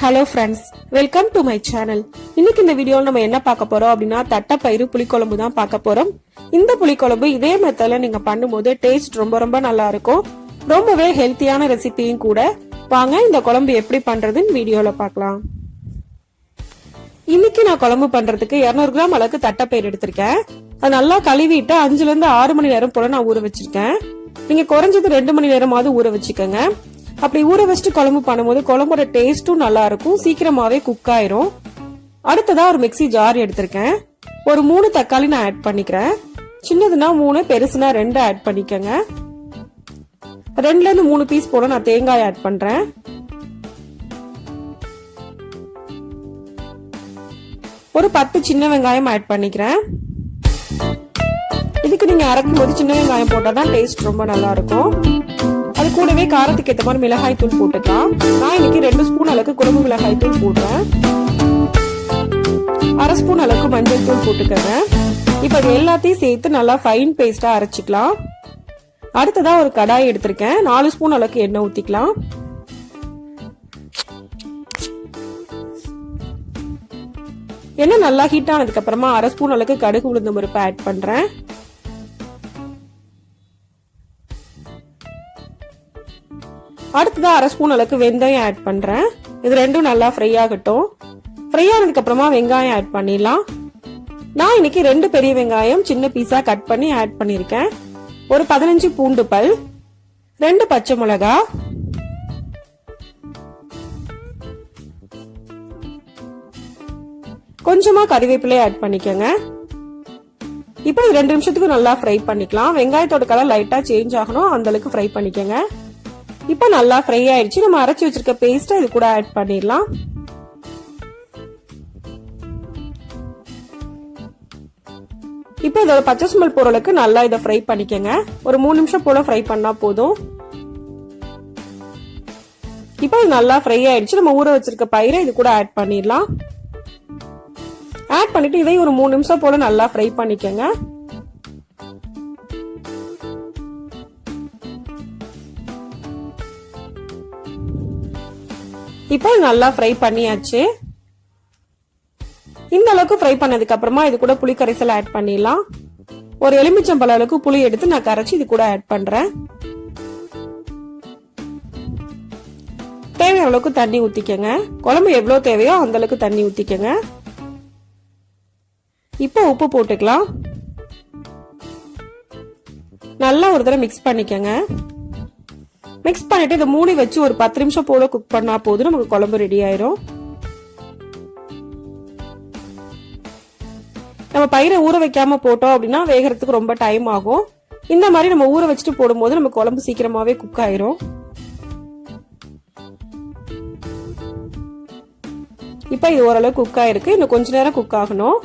Hello friends welcome to my channel இன்னைக்கு இந்த வீடியோவில் நம்ம என்ன பார்க்க போறோம் அப்படின்னா தட்டைப்பயிறு புளிக்குழம்பு தான் பார்க்க போறோம். இந்த புளிக்குழம்பு இதே மெத்தில நீங்க பண்ணும்போது டேஸ்ட் ரொம்ப ரொம்ப நல்லா இருக்கும். ரொம்பவே ஹெல்த்தியான ரெசிபியும் கூட. வாங்க இந்த குழம்பு எப்படி பண்றதுன்னு வீடியோல பார்க்கலாம். இன்னைக்கு நான் குழம்பு பண்றதுக்கு 200 கிராம் அளவுக்கு தட்டைப்பயிறு எடுத்திருக்கேன். அது நல்லா கழுவிட்டு அஞ்சுல இருந்து ஆறு மணி நேரம் போல நான் ஊற வச்சிருக்கேன். நீங்க குறைஞ்சது ரெண்டு மணி நேரமாவது ஊற வச்சுக்கோங்க. அப்படி ஊற வச்சுட்டு குழம்பு பண்ணும்போது குழம்போட டேஸ்ட்டும் நல்லா இருக்கும் சீக்கிரமாவே குக் ஆயிரும். அடுத்ததா ஒரு மிக்ஸி ஜார் எடுத்திருக்கேன். ஒரு மூணு தக்காளி நான் ஆட் பண்ணிக்கிறேன். சின்னதுன்னா மூணு பெருசுனா ரெண்டு ஆட் பண்ணிக்கங்க. ரெண்டுல இருந்து மூணு பீஸ் போல நான் தேங்காய் ஆட் பண்றேன். ஒரு பத்து சின்ன வெங்காயம் ஆட் பண்ணிக்கிறேன். இதுக்கு நீங்க அரைக்கும் போது சின்ன வெங்காயம் போட்டாதான் டேஸ்ட் ரொம்ப நல்லா இருக்கும் கூடவே காரத்துக்கு ஏற்ற மாதிரி மிளகாய் தூள் போட்டுக்கலாம். நான் இன்னைக்கு ரெண்டு ஸ்பூன் அளவுக்கு குழம்பு மிளகாய் தூள் போடுறேன். அரை ஸ்பூன் அளவுக்கு மஞ்சள் தூள் போட்டுக்கோங்க. இப்போ இது எல்லாத்தையும் சேர்த்து நல்லா ஃபைன் பேஸ்டா அரைச்சிக்கலாம். அடுத்ததா ஒரு கடாய் எடுத்திருக்கேன். நாலு ஸ்பூன் அளவுக்கு எண்ணெய் ஊத்திக்கலாம். எண்ணெய் நல்லா ஹீட் ஆனதுக்கு அப்புறமா அரை ஸ்பூன் அளவுக்கு கடுகு உளுந்த பருப்பு ஆட் பண்றேன். அடுத்ததாக அரை ஸ்பூன் அளவுக்கு வெந்தயம் ஆட் பண்ணுறேன் இது ரெண்டும் நல்லா ஃப்ரை ஆகட்டும். ஃப்ரை ஆனதுக்கப்புறமா வெங்காயம் ஆட் பண்ணிடலாம். நான் இன்னைக்கு ரெண்டு பெரிய வெங்காயம் சின்ன பீஸா கட் பண்ணி ஆட் பண்ணியிருக்கேன் ஒரு பதினஞ்சு பூண்டு பல் ரெண்டு பச்சை மிளகா கொஞ்சமா கறிவேப்பிலையை ஆட் பண்ணிக்கோங்க. இப்போ இது ரெண்டு நிமிஷத்துக்கு நல்லா ஃப்ரை பண்ணிக்கலாம். வெங்காயத்தோட கலர் லைட்டா சேஞ்ச் ஆகணும். அந்த அளவுக்கு ஃப்ரை பண்ணிக்கோங்க. இப்போ நல்லா ஃப்ரை ஆயிடுச்சு. நம்ம அரைச்சி வச்சிருக்க பேஸ்ட்டை இது கூட ஆட் பண்ணிடலாம். இப்போ இதோட பச்சை சுமல் பொருளுக்கு நல்லா இதை ஃப்ரை பண்ணிக்கோங்க. ஒரு மூணு நிமிஷம் போல ஃப்ரை பண்ணா போதும். இப்போ இது நல்லா ஃப்ரை ஆயிடுச்சு. நம்ம ஊற வச்சிருக்க பயிரை இது கூட ஆட் பண்ணிடலாம். ஆட் பண்ணிட்டு இதை ஒரு மூணு நிமிஷம் போல நல்லா ஃப்ரை பண்ணிக்கோங்க. இப்போ நல்லா ஃப்ரை பண்ணியாச்சு. இந்த அளவுக்கு ஃப்ரை பண்ணதுக்கு அப்புறமா இது கூட புளி கரைசல் ஆட் பண்ணிடலாம். ஒரு எலுமிச்சம்பழ அளவுக்கு புளி எடுத்து நான் கரைச்சி இது கூட ஆட் பண்றேன். தேவையான அளவுக்கு தண்ணி ஊத்திக்கங்க. குழம்பு எவ்வளவு தேவையோ அந்த அளவுக்கு தண்ணி ஊத்திக்கங்க. இப்போ உப்பு போட்டுக்கலாம். நல்லா ஒரு தடவை மிக்ஸ் பண்ணிக்கங்க. மிக்ஸ் பண்ணிட்டு இதை மூடி வச்சு ஒரு பத்து நிமிஷம் போல குக் பண்ணா போதும். நமக்கு குழம்பு ரெடி ஆயிரும். நம்ம பயிரை ஊற வைக்காம போட்டோம் அப்படின்னா வேகிறதுக்கு ரொம்ப டைம் ஆகும். இந்த மாதிரி நம்ம ஊற வச்சுட்டு போடும்போது நம்ம குழம்பு சீக்கிரமாவே குக் ஆயிரும். இப்போ இது ஓரளவு குக் ஆயிருக்கு. இன்னும் கொஞ்ச நேரம் குக் ஆகணும்.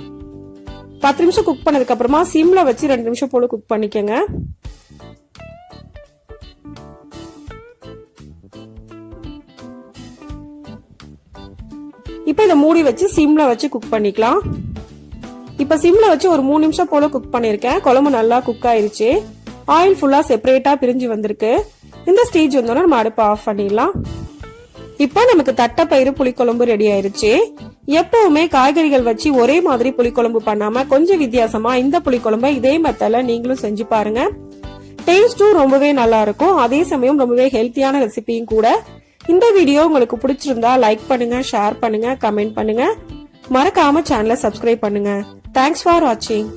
பத்து நிமிஷம் குக் பண்ணதுக்கு அப்புறமா சிம்ல வச்சு ரெண்டு நிமிஷம் போல குக் பண்ணிக்கோங்க. இப்போ இதை மூடி வச்சு சிம்ல வச்சு குக் பண்ணிக்கலாம். இப்போ சிம்ல வச்சு ஒரு மூணு நிமிஷம் போல குக் பண்ணிருக்கேன். குழம்பு நல்லா குக் ஆயிருச்சு. ஆயில் ஃபுல்லா செப்பரேட்டா பிரிஞ்சு வந்திருக்கு. இந்த ஸ்டேஜ் வந்தோன்னா நம்ம அடுப்பை ஆஃப் பண்ணிடலாம். இப்போ நமக்கு தட்டைப்பயிறு புளிக்குழம்பு ரெடி ஆயிருச்சு. எப்பவுமே காய்கறிகள் வச்சு ஒரே மாதிரி புளிக்குழம்பு பண்ணாம கொஞ்சம் வித்தியாசமா இந்த புளிக்குழம்ப இதே மெத்தல நீங்களும் செஞ்சு பாருங்க. டேஸ்டும் ரொம்பவே நல்லா இருக்கும். அதே சமயம் ரொம்பவே ஹெல்த்தியான ரெசிபியும் கூட. இந்த வீடியோ உங்களுக்கு பிடிச்சிருந்தா லைக் பண்ணுங்க ஷேர் பண்ணுங்க கமெண்ட் பண்ணுங்க. மறக்காம சேனலை சப்ஸ்கிரைப் பண்ணுங்க. தேங்க்ஸ் ஃபார் வாட்சிங்